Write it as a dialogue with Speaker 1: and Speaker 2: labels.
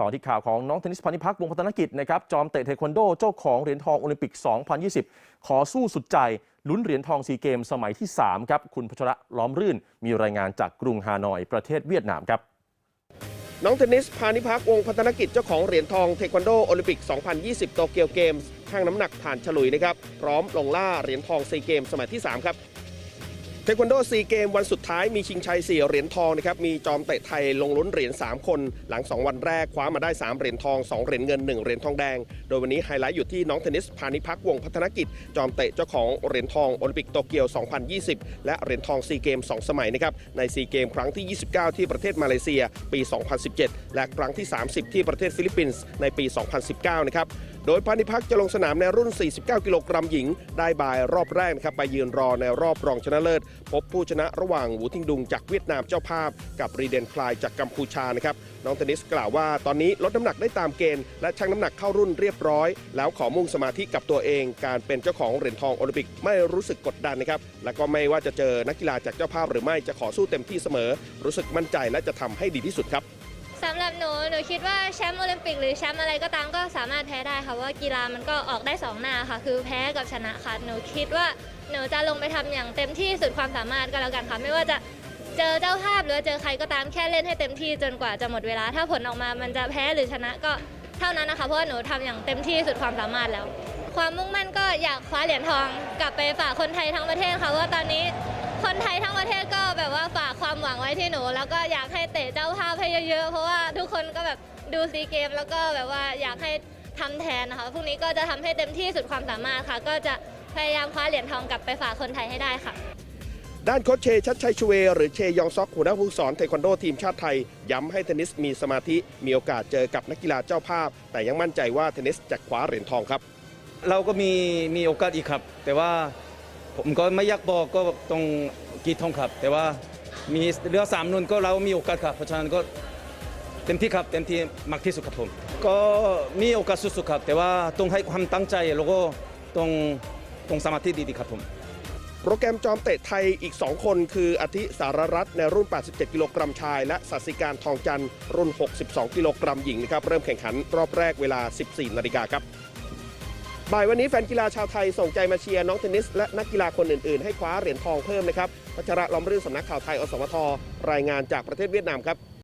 Speaker 1: ต่อที่ข่าวของน้องเทนนิสพานิพักวงพัฒนกิจนะครับจอมเตะเทควันโดเจ้าของเหรียญทองโอลิมปิก 2020 ขอสู้สุดใจลุ้นเหรียญทองซีเกมสมัยที่ 3 ครับ คุณพัชระล้อมรื่น มีรายงานจากกรุงฮานอยประเทศเวียดนามครับ
Speaker 2: น้องเทนนิสพานิพักวงพัฒนกิจเจ้าของเหรียญทองเทควันโดโอลิมปิก 2020 โตเกียวเกมส์ชั่งน้ำหนักผ่านฉลุยนะครับพร้อมลงล่าเหรียญทองซีเกมสมัยที่ 3 ครับ เทควันโดซีเกมวันสุดท้ายมีชิงชัย 4 เหรียญทองนะครับมีจอมเตะไทยลงลุ้นเหรียญ3 คน หลัง 2 วันแรกคว้ามาได้ 3 เหรียญทอง 2 เหรียญเงิน 1 เหรียญทองแดง โดยวันนี้ไฮไลท์อยู่ที่น้องเทนนิสพานิพักวงพัฒนกิจ จอมเตะเจ้าของเหรียญทองโอลิมปิกโตเกียว 2020 และเหรียญทองซีเกม 2 สมัยนะครับในซีเกมครั้งที่ 29 ที่ประเทศมาเลเซียปี 2017 และครั้งที่ 30 ที่ประเทศฟิลิปปินส์ในปี 2019 นะครับ โดยพานิพักจะลงสนามในรุ่น 49 กิโลกรัมหญิง ได้บายรอบแรกนะครับไปยืนรอในรอบรองชนะเลิศ พบผู้ชนะระหว่างหูทิงดุงจากเวียดนามเจ้าภาพ กับรีเดนคลายจากกัมพูชานะครับน้องเทนนิสกล่าวว่าตอนนี้ลดน้ำหนักได้ตามเกณฑ์และชั่งน้ำหนักเข้ารุ่นเรียบร้อย แล้วขอมุ่งสมาธิกับตัวเอง การเป็นเจ้าของเหรียญทองโอลิมปิกไม่รู้สึกกดดันนะครับและก็ไม่ว่าจะเจอนักกีฬาจากเจ้าภาพหรือไม่จะขอสู้เต็มที่เสมอ รู้สึกมั่นใจและจะทำให้ดีที่สุดครับ
Speaker 3: สำหรับหนูหนูคิดว่าแชมป์โอลิมปิกหรือแชมป์อะไรก็ตามก็สามารถแพ้ได้ค่ะว่ากีฬามันก็ออกได้สองหน้าค่ะ คือแพ้กับชนะค่ะหนูคิดว่าหนูจะลงไปทำอย่างเต็มที่สุดความสามารถก็แล้วกันค่ะไม่ว่าจะเจอเจ้าภาพหรือว่าเจอใครก็ตามแค่เล่นให้เต็มที่จนกว่าจะหมดเวลา ถ้าผลออกมามันจะแพ้หรือชนะก็เท่านั้นนะคะ เพราะว่าหนูทำอย่างเต็มที่สุดความสามารถแล้ว ความมุ่งมั่นก็อยากคว้าเหรียญทองกลับไปฝากคนไทยทั้งประเทศค่ะเพราะว่าตอนนี้ คนไทยทั้งประเทศก็แบบว่าฝากความหวังไว้ที่หนู แล้วก็อยากให้เตะเจ้าภาพให้เยอะๆ เพราะว่าทุกคนก็แบบดูซีเกม แล้วก็แบบว่าอยากให้ทำแทนนะคะพรุ่งนี้ก็จะทำให้เต็มที่สุดความสามารถค่ะ ก็จะพยายามคว้าเหรียญทองกลับไปฝากคนไทยให้ได้ค่ะ
Speaker 2: ด้านโค้ชเชชัดชัยชเว หรือเชยองซอกหัวหน้าผู้สอนเทควันโดทีมชาติไทย ย้ำให้เทนนิสมีสมาธิมีโอกาสเจอกับนักกีฬาเจ้าภาพ แต่ยังมั่นใจว่าเทนนิสจะคว้าเหรียญทองครับ
Speaker 4: เราก็มีมีโอกาสอีกครับ แต่ว่า ผมก็ไม่อยากบอกก็ตรงกีทองครับ แต่ว่ามีเรือสามนุนก็เรามีโอกาสครับเพราะฉะนั้นก็เต็มที่ครับเต็มที่มากที่สุดครับผม ก็มีโอกาสสุดๆครับ แต่ว่าต้องให้ความตั้งใจแล้วก็ต้องต้องสมาธิดีๆครับผม
Speaker 2: โปรแกรมจอมเตะไทยอีก 2 คนคืออาทิสารรัตน์ในรุ่น 87 กิโลกรัมชาย และสัสิการทองจันทร์รุ่น 62 กิโลกรัมหญิงนะครับ เริ่มแข่งขันรอบแรกเวลา 14 นาฬิกาครับ บ่ายวันนี้แฟนกีฬาชาวไทยส่งใจมาเชียร์น้องเทนนิส และนักกีฬาคนอื่นๆ ให้คว้าเหรียญทองเพิ่มนะครับพัชระล้อมรื่นสำนักข่าวไทยอสมทรายงานจากประเทศเวียดนามครับ